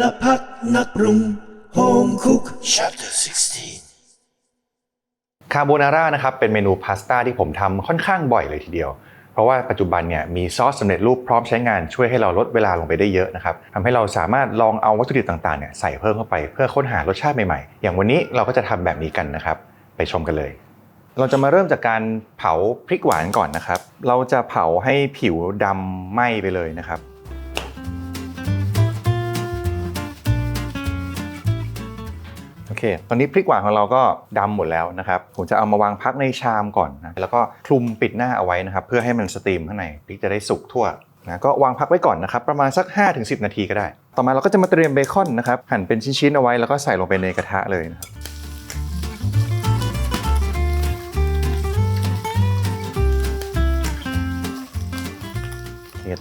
ลพักนักปรุง Home Cook Chapter 16 คาโบนาร่านะครับเป็นเมนูพาสต้าที่ผมทำค่อนข้างบ่อยเลยทีเดียว เพราะว่าปัจจุบันเนี่ยมีซอสสำเร็จรูปพร้อมใช้งานช่วยให้เราลดเวลาลงไปได้เยอะนะครับทำให้เราสามารถลองเอาวัตถุดิบต่างๆเนี่ยใส่เพิ่มเข้าไปเพื่อค้นหารสชาติใหม่ๆ อย่างวันนี้เราก็จะทำแบบนี้กันนะครับ ไปชมกันเลยเราจะมาเริ่มจากการเผาพริกหวานก่อนนะครับ เราจะเผาให้ผิวดำไหม้ไปเลยนะครับ เค ตอนนี้พริกหวานของเราก็ดำหมดแล้วนะครับ ผมจะเอามาวางพักในชามก่อนนะ แล้วก็คลุมปิดหน้าเอาไว้นะครับ เพื่อให้มันสตรีมข้างในพริกจะได้สุกทั่วนะก็วางพักไว้ก่อนนะครับ ประมาณสัก 5-10 นาทีก็ได้ ต่อมาเราก็จะมาเตรียมเบคอนนะครับ หั่นเป็นชิ้นๆเอาไว้แล้วก็ใส่ลงไปในกระทะเลยนะครับ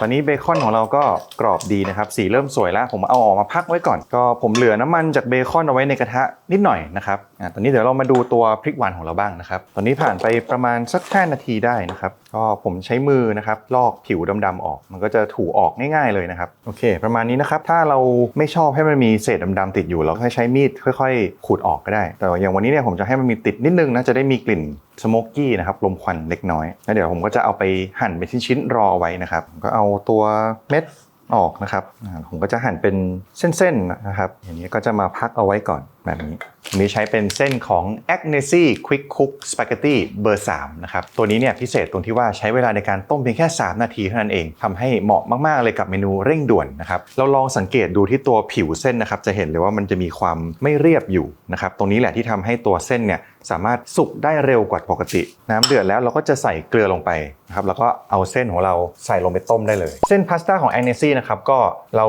ตอนนี้เบคอนของเราก็กรอบดีนะครับ สีเริ่มสวยแล้ว ผมเอาออกมาพักไว้ก่อน ก็ผมเหลือน้ำมันจากเบคอนเอาไว้ในกระทะนิดหน่อยนะครับอ่าตอนนี้เดี๋ยวเรามาดูตัวพริกหวานของเราบ้างนะครับ ตอนนี้ผ่านไปประมาณสัก5นาทีได้นะครับ ก็ผมใช้มือนะครับลอกผิวดำๆออก มันก็จะถูออกง่ายๆเลยนะครับ โอเค ประมาณนี้นะครับ ถ้าเราไม่ชอบให้มันมีเศษดำๆติดอยู่ เราก็ให้ใช้มีดค่อย ๆ ขูดออกก็ได้ แต่อย่างวันนี้เนี่ยผมจะให้มันมีติดนิดนึงนะ จะได้มีกลิ่น สโมกกี้นะครับลมควันเล็กน้อยแล้วเดี๋ยวผมก็จะเอาไปหั่นเป็นชิ้นๆรอเอาไว้นะครับ ก็เอาตัวเม็ดออกนะครับ ผมก็จะหั่นเป็นเส้นๆนะครับ อย่างนี้ก็จะมาพักเอาไว้ก่อนแบบนี้อันนี้ใช้เป็นเส้นของ a g n e s i Quick Cook Spaghetti เบอร์3นะครับ ตัวนี้เนี่ยพิเศษตรงที่ว่าใช้เวลาในการต้มเพียงแค่ 3 นาทีเท่านั้นเองทำให้เหมาะมากๆเลยกับเมนูเร่งด่วนนะครับ เราลองสังเกตดูที่ตัวผิวเส้นนะครับ จะเห็นเลยว่ามันจะมีความไม่เรียบอยู่นะครับ ตรงนี้แหละที่ทำให้ตัวเส้นเนี่ยสามารถสุกได้เร็วกว่าปกติ น้ำเดือดแล้วเราก็จะใส่เกลือลงไป นะครับแล้วก็เอาเส้นของเราใส่ลงไปต้มได้เลย เส้นพาสต้าของแอนเนซี่นะครับก็เรา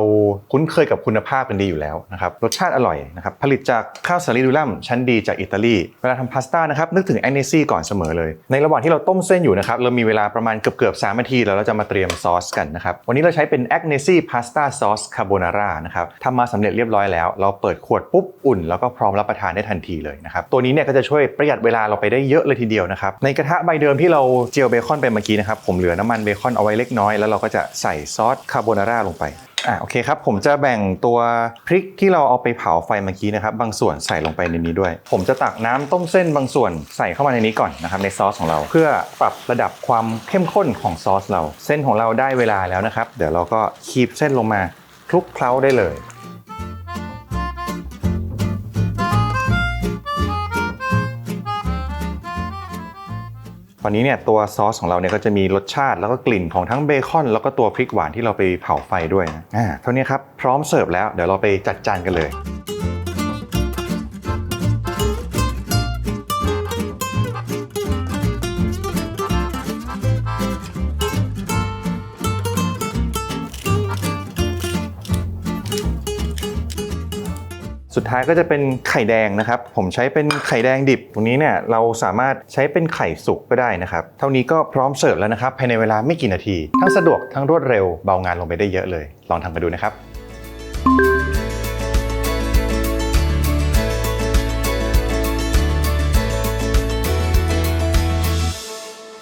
คุ้นเคยกับคุณภาพกันดีอยู่แล้วนะครับรสชาติอร่อยนะครับผลิตจากข้าวสาลีดูลัมชั้นดีจากอิตาลีเวลาทำพาสต้านะครับนึกถึงแอนเนซี่ก่อนเสมอเลย ในระหว่างที่เราต้มเส้นอยู่นะครับเรามีเวลาประมาณเกือบเกือบๆ3นาทีแล้วเราจะมาเตรียมซอสกันนะครับวันนี้เราใช้เป็นแอกเนซี่พาสต้าซอสคาโบนาร่านะครับทำมาสำเร็จเรียบร้อยแล้ว เราเปิดขวดปุ๊บอุ่น แล้วก็พร้อมรับประทานได้ทันทีเลยนะครับตัวนี้เนี่ยก็จะช่วยประหยัดเวลาเราไปได้เยอะเลยทีเดียวนะครับในกระทะใบเดิมที่เราเจียวเบคอนไปเมื่อกี้นะครับผมเหลือน้ำมันเบคอนเอาไว้เล็กน้อยแล้วเราก็จะใส่ซอสคาโบนาร่าลงไปอะโอเคครับผมจะแบ่งตัวพริกที่เราเอาไปเผาไฟเมื่อกี้นะครับบางส่วนใส่ลงไปในนี้ด้วย ผมจะตักน้ำต้มเส้นบางส่วนใส่เข้ามาในนี้ก่อนนะครับในซอสของเรา เพื่อปรับระดับความเข้มข้นของซอสเรา เส้นของเราได้เวลาแล้วนะครับ เดี๋ยวเราก็คีบเส้นลงมาคลุกเคล้าได้เลย ตอนนี้เนี่ยตัวซอสของเราเนี่ยก็จะมีรสชาติแล้วก็กลิ่นของทั้งเบคอน แล้วก็ตัวพริกหวานที่เราไปเผาไฟด้วยนะอ่าเท่านี้ครับพร้อมเสิร์ฟแล้วเดี๋ยวเราไปจัดจานกันเลย สุดท้ายก็จะเป็นไข่แดงนะครับ ผมใช้เป็นไข่แดงดิบ ตรงนี้เนี่ยเราสามารถใช้เป็นไข่สุกก็ได้นะครับ เท่านี้ก็พร้อมเสิร์ฟแล้วนะครับภายในเวลาไม่กี่นาที ทั้งสะดวกทั้งรวดเร็วเบางานลงไปได้เยอะเลย ลองทำกันดูนะครับ